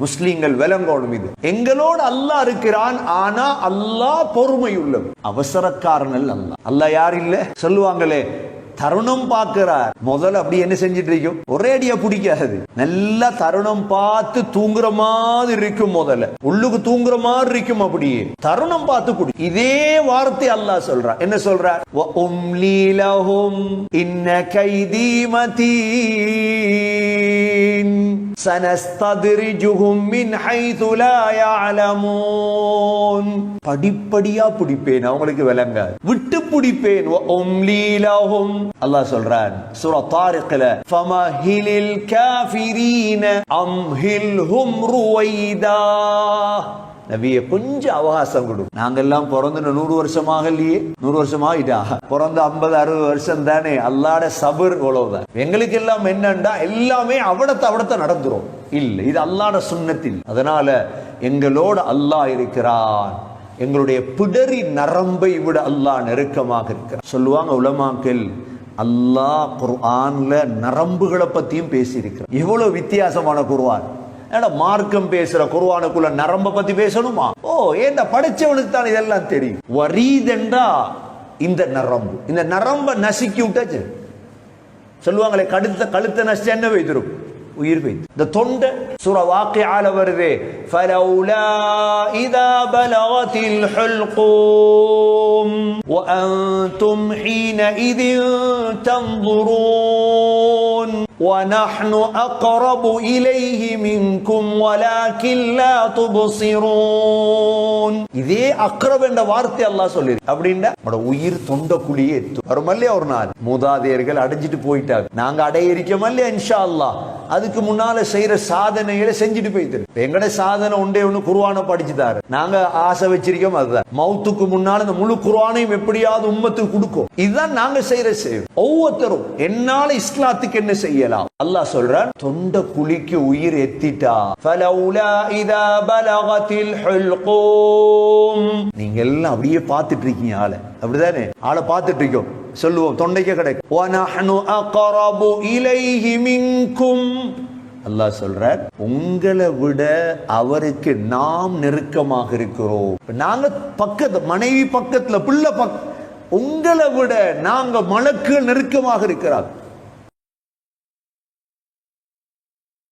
முஸ்லீம்கள் விளங்கணும் இது. எங்களோடு அல்லாஹ் இருக்கிறான் ஆனா அல்லாஹ் பொறுமை உள்ளது அவசரக்காரன் அல்ல அல்லாஹ். அல்லாஹ் யார் இல்ல? சொல்லுவாங்களே தருணம் பார்க்கிறார். முதல்ல அப்படி என்ன செஞ்சிட்டு இருக்கும்? ஒரே அடியா பிடிக்காது. நல்லா தருணம் பார்த்து தூங்குற மாதிரி இருக்கும் முதல்ல. உள்ளுக்கு தூங்குற மாதிரி இருக்கும் அப்படியே. தருணம் பார்த்து குடி. இதே வார்த்தை அல்லாஹ் சொல்றார் என்ன சொல்றார்? "வ உம்லி இன்ன கைதி மதீன். சனஸ்தத்ரிஜுஹும் மின் ஹைது லா யஅலமூன் படிப்படியா பிடிப்பேன் அவங்களுக்கு விளங்காது விட்டு பிடிப்பேன் "வ உம்லி லஹும் அல்லாஹ் சொல்றான் சூரா தாரிக்ல ஃபமஹிலில் காஃபிரீன அம்ஹில்ஹும் ருவைதா நபியே கொஞ்சம் அவகாசம் கொடு. நாங்கெல்லாம் பிறந்து நூறு வருஷமாக இல்லையே? நூறு வருஷம் ஆகிட்டா பிறந்த ஐம்பது அறுபது வருஷம் தானே? அல்லாட சபர் இவ்வளவுதான். எங்களுக்கு எல்லாம் என்னண்டா? எல்லாமே அவடத்தை அவடத்தை நடந்துரும். இல்லை இது அல்லாட சுண்ணத்தில். அதனால எங்களோட அல்லாஹ் இருக்கிறான். எங்களுடைய பிடரி நரம்பை விட அல்லாஹ் நெருக்கமாக இருக்கிறார் சொல்லுவாங்க உலமாக்கள் அல்லாஹ் குர்ஆன்ல நரம்புகளை பத்தியும் பேசியிருக்கிறான். எவ்வளவு வித்தியாசமான குர்ஆன்? ஏன்னா மார்க்கம் பேசுற குர்ஆனுக்குள்ள நரம்ப பத்தி பேசணுமா ஓ ஏண்டா படிச்சவனுக்கு தான் இதெல்லாம் தெரியும் வரீதெண்டா இந்த நரம்பு இந்த நரம்ப நசுக்கி விட்டாச்சு சொல்லுவாங்களே கழுத்த கழுத்த நசிச்சு என்ன வைத்திரும் உயிர் வைத்து இந்த தொண்டை சூர வாக்கியால வருதே فلولا إذا بلغت الحلقوم وأنتم حينئذ تنظرون ونحن أقرب إليه منكم ولكن لا تبصرون இதே அக்ரப் என்ற வார்த்தை அல்லாஹ் சொல்லி அப்படின்னா நம்மட உயிர் தொண்ட குழியே எத்தும் வருமல்லையா ஒரு நாள் மூதாதையர்கள் அடைஞ்சிட்டு போயிட்டாங்க நாங்க அடைய இருக்கமல்லையா இன்ஷா அல்லாஹ் அதுக்கு முன்னால செய்யற சாதனைகளை செஞ்சுட்டு போயிட்டு எங்கட சாதனை உண்டே ஒண்ணு குருவான படிச்சுதாரு. நாங்க ஆசை வச்சிருக்கோம் அதுதான். மௌத்துக்கு முன்னால இந்த முழு குருவானையும் எப்படியாவது உம்மத்துக்கு கொடுக்கும். இதுதான் நாங்க செய்யற சேவை ஒவ்வொருத்தரும் என்னால இஸ்லாத்துக்கு என்ன செய்யலாம்? அல்லாஹ் சொல்றான் தொண்ட குழிக்கு உயிர் எத்திட்டா. ஃபலௌலா இதா பலகத்தில் ஹுல்கூம். நீங்க எல்லாம் அப்படியே பார்த்துட்டு இருக்கீங்க ஆளை. அப்படிதானே? ஆளை பார்த்துட்டு இருக்கோம். சொல்லுவோம் தொண்டைக்கே கிடைக்கும். அல்லாஹ் சொல்ற உங்களை விட அவருக்கு நாம் நெருக்கமாக இருக்கிறோம். நாங்க பக்கத்து மனைவி பக்கத்துல பிள்ளை பக் உங்களை விட நாங்க மலக்கு நெருக்கமாக இருக்கிறார்